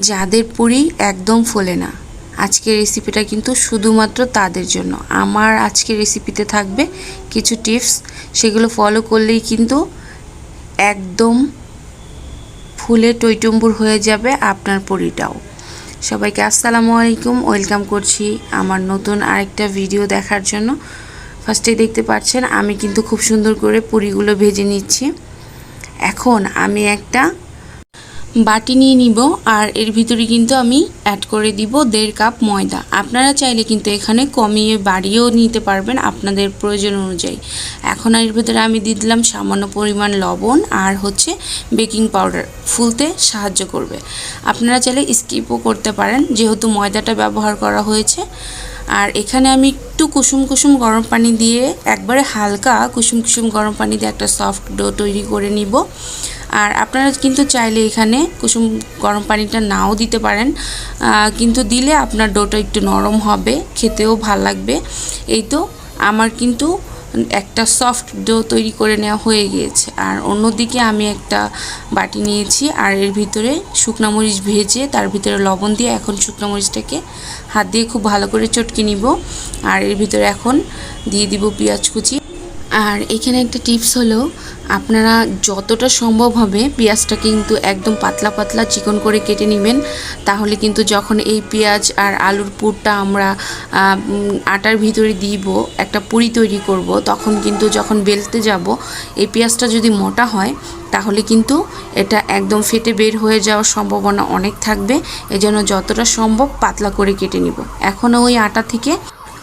যাদের পুরি একদম ফোলে না। আজকের রেসিপিটা কিন্তু শুধুমাত্র তাদের জন্য। আমার আজকের রেসিপিতে থাকবে কিছু টিপস, সেগুলো ফলো করলেই কিন্তু একদম ফুলে টইটুম্বুর হয়ে যাবে আপনার পুরিটাও। সবাইকে আসসালামু আলাইকুম, ওয়েলকাম করছি আমার নতুন আরেকটা ভিডিও দেখার জন্য। ফার্স্টে দেখতে পাচ্ছেন, আমি কিন্তু খুব সুন্দর করে পুরিগুলো ভেজে নিচ্ছি। এখন আমি একটা বাটি নিয়ে নিব আর এর ভিতরে কিন্তু আমি অ্যাড করে দিব দেড় কাপ ময়দা। আপনারা চাইলে কিন্তু এখানে কমিয়ে বাড়িয়েও নিতে পারবেন আপনাদের প্রয়োজন অনুযায়ী। এখন এর ভিতরে আমি দিয়ে দিলাম সামান্য পরিমাণ লবণ আর হচ্ছে বেকিং পাউডার। ফুলতে সাহায্য করবে। আপনারা চাইলে স্কিপও করতে পারেন, যেহেতু ময়দাটা ব্যবহার করা হয়েছে। আর এখানে আমি একটু কুসুম কুসুম গরম পানি দিয়ে একবারে হালকা কুসুম কুসুম গরম পানি দিয়ে একটা সফট ডো তৈরি করে নিব। আর আপনারা কিন্তু চাইলে এখানে কুসুম গরম পানিটা নাও দিতে পারেন। কিন্তু দিলে আপনার ডোটা একটু নরম হবে, খেতেও ভালো লাগবে। এই তো আমার কিন্তু একটা সফট ডো তৈরি করে নেওয়া হয়ে গিয়েছে। আর অন্যদিকে আমি একটা বাটি নিয়েছি, আর এর ভিতরে শুকনা মরিচ ভেজে তার ভিতরে লবণ দিয়ে এখন শুকনো মরিচটাকে হাত দিয়ে খুব ভালো করে চটকে নিব। আর এর ভিতরে এখন দিয়ে দিব পেঁয়াজ কুচি। আর এখানে একটা টিপস হলো, আপনারা যতটা সম্ভব হবে পেঁয়াজটা কিন্তু একদম পাতলা পাতলা চিকন করে কেটে নেবেন। তাহলে কিন্তু যখন এই পেঁয়াজ আর আলুর পুরটা আমরা আটার ভিতরে দিব, একটা পুরি তৈরি করব, তখন কিন্তু যখন বেলতে যাব, এই পেঁয়াজটা যদি মোটা হয়, তাহলে কিন্তু এটা একদম ফেটে বের হয়ে যাওয়ার সম্ভাবনা অনেক থাকবে। এজন্য যতটা সম্ভব পাতলা করে কেটে নিব। এখনও ওই আটা থেকে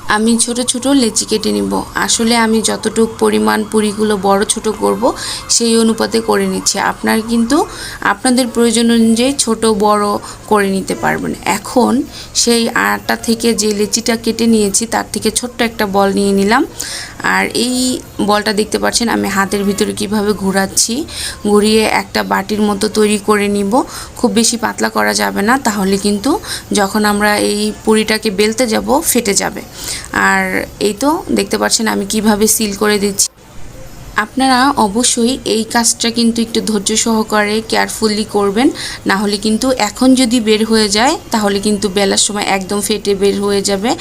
আমি ছোট ছোট লেচি কেটে নিব। আসলে আমি যতটুকু পরিমাণ পুরিগুলো বড় ছোট করব, সেই অনুপাতে করে নিচ্ছি। আপনার কিন্তু আপনাদের প্রয়োজন অনুযায়ী ছোট বড় করে নিতে পারবেন। এখন সেই আটা থেকে যে লেচিটা কেটে নিয়েছি, তার থেকে ছোট্ট একটা বল নিয়ে নিলাম। আর এই বলটা দেখতে পাচ্ছেন, আমি হাতের ভিতরে কীভাবে ঘোরাচ্ছি। ঘুরিয়ে একটা বাটির মতো তৈরি করে নিব। খুব বেশি পাতলা করা যাবে না, তাহলে কিন্তু যখন আমরা এই পুরিটাকে বেলতে যাব, ফেটে যাবে। আর এই তো দেখতে পাচ্ছেন আমি কীভাবে সিল করে দিচ্ছি। আপনারা অবশ্যই এই কাজটা কিন্তু একটু ধৈর্য সহকারে কেয়ারফুলি করবেন। না হলে কিন্তু এখন যদি বের হয়ে যায়, তাহলে কিন্তু বেলার সময় একদম ফেটে বের হয়ে যাবে,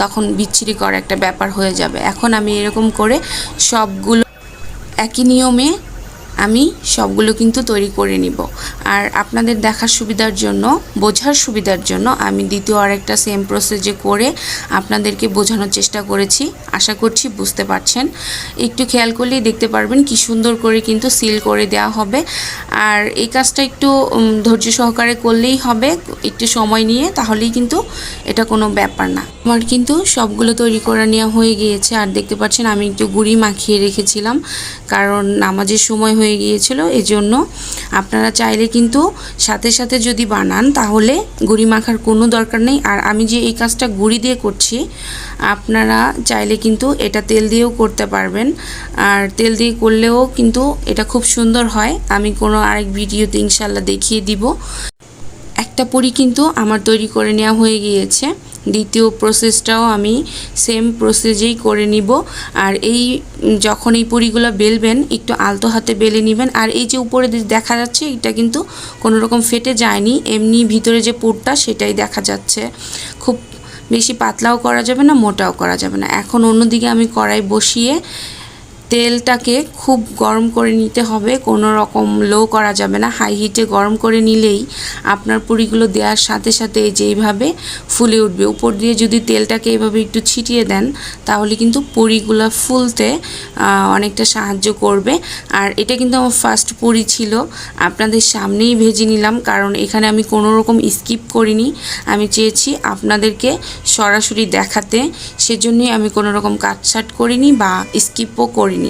তখন বিচ্ছিরি করা একটা ব্যাপার হয়ে যাবে। এখন আমি এরকম করে সবগুলো একই নিয়মে আমি সবগুলো কিন্তু তৈরি করে নিব। আর আপনাদের দেখার সুবিধার জন্য, বোঝার সুবিধার জন্য আমি দ্বিতীয় আরেকটা সেম প্রসেসে করে আপনাদেরকে বোঝানোর চেষ্টা করেছি। আশা করছি বুঝতে পারছেন। একটু খেয়াল করলেই দেখতে পারবেন কি সুন্দর করে কিন্তু সিল করে দেওয়া হবে। আর এই কাজটা একটু ধৈর্য সহকারে করলেই হবে। একটু সময় নিয়ে তাহলেই কিন্তু এটা কোনো ব্যাপার না। আমার কিন্তু সবগুলো তৈরি করা নেওয়া হয়ে গিয়েছে। আর দেখতে পাচ্ছেন আমি একটু গুড়ি মাখিয়ে রেখেছিলাম। কারণ নামাজের সময় হয়ে গিয়েছিল। এজন্য আপনারা চাইলে কিন্তু সাথে সাথে যদি বানান, তাহলে গুড়ি মাখার কোনো দরকার নেই। আর আমি যে এই কাজটা গুড়ি দিয়ে করছি, আপনারা চাইলে কিন্তু এটা তেল দিয়েও করতে পারবেন। আর তেল দিয়ে করলেও কিন্তু এটা খুব সুন্দর হয়। আমি কোনো আরেক ভিডিওতে ইনশাল্লাহ দেখিয়ে দিব। একটা পুরি কিন্তু আমার তৈরি করে নেওয়া হয়ে গিয়েছে। দ্বিতীয় প্রসেসটাও আমি সেম প্রসেসেই করে নিব। আর এই, যখন এই পুরিগুলো বেলবেন, একটু আলতো হাতে বেলে নেবেন। আর এই যে উপরে দেখা যাচ্ছে, এটা কিন্তু কোনো রকম ফেটে যায়নি। এমনি ভিতরে যে পুরটা, সেটাই দেখা যাচ্ছে। খুব বেশি পাতলাও করা যাবে না, মোটাও করা যাবে না। এখন অন্যদিকে আমি কড়াই বসিয়ে তেলটাকে খুব গরম করে নিতে হবে, কোনো রকম লো করা যাবে না। হাই হিটে গরম করে নিলেই আপনার পুরিগুলো দেওয়ার সাথে সাথে যেইভাবে ফুলে উঠবে। উপর দিয়ে যদি তেলটাকে এভাবে একটু ছিটিয়ে দেন, তাহলে কিন্তু পুরিগুলো ফুলতে অনেকটা সাহায্য করবে। আর এটা কিন্তু আমার ফার্স্ট পুরি ছিল, আপনাদের সামনেই ভেজে নিলাম, কারণ এখানে আমি কোনো রকম স্কিপ করিনি। আমি চেয়েছি আপনাদেরকে সরাসরি দেখাতে, সেজন্যই আমি কোনো রকম কাটছাট করিনি বা স্কিপও করিনি।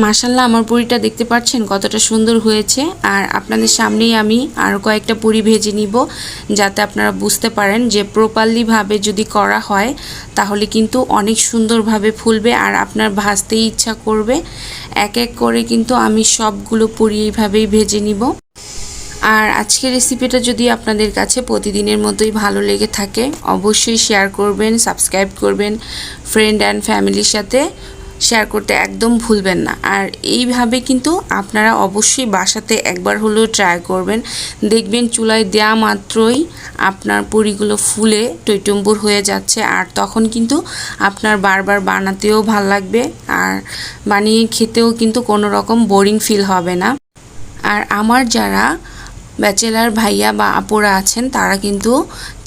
মাসাল্লাহ আমার পুরিটা দেখতে পাচ্ছেন কতটা সুন্দর হয়েছে। আর আপনাদের সামনেই আমি আরও কয়েকটা পুরি ভেজে নিব, যাতে আপনারা বুঝতে পারেন যে প্রপারলিভাবে যদি করা হয়, তাহলে কিন্তু অনেক সুন্দরভাবে ফুলবে আর আপনার ভাজতেই ইচ্ছা করবে। এক এক করে কিন্তু আমি সবগুলো পুরি এইভাবেই ভেজে নিব। আর আজকের রেসিপিটা যদি আপনাদের কাছে প্রতিদিনের মতোই ভালো লেগে থাকে, অবশ্যই শেয়ার করবেন সাবস্ক্রাইব করবেন ফ্রেন্ড অ্যান্ড ফ্যামিলির সাথে। শেয়ার করতে একদম ভুলবেন না। আর এইভাবে কিন্তু আপনারা অবশ্যই বাসাতে একবার হলেও ট্রাই করবেন। দেখবেন চুলায় দেওয়া মাত্রই আপনার পুরিগুলো ফুলে টইটম্বুর হয়ে যাচ্ছে আর তখন কিন্তু আপনার বারবার বানাতেও ভালো লাগবে আর বানিয়ে খেতেও কিন্তু কোনো রকম বোরিং ফিল হবে না। আর আমার যারা ব্যাচেলার ভাইয়া বা আপুরা আছেন তারা কিন্তু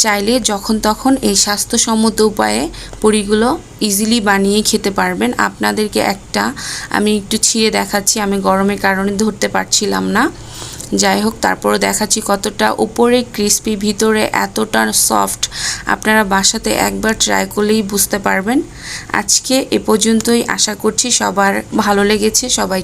চাইলে যখন তখন এই স্বাস্থ্যসম্মত উপায়ে পুরিগুলো ইজিলি বানিয়ে খেতে পারবেন। আপনাদেরকে একটা আমি একটু ছিঁড়ে দেখাচ্ছি, আমি গরমের কারণে ধরতে পারছিলাম না। যাই হোক তারপরে দেখাচ্ছি কতটা উপরে ক্রিস্পি ভিতরে এতটা সফট আপনারা বাসাতে একবার ট্রাই করলেই বুঝতে পারবেন। আজকে এ পর্যন্তই, আশা করছি সবার ভালো লেগেছে। সবাই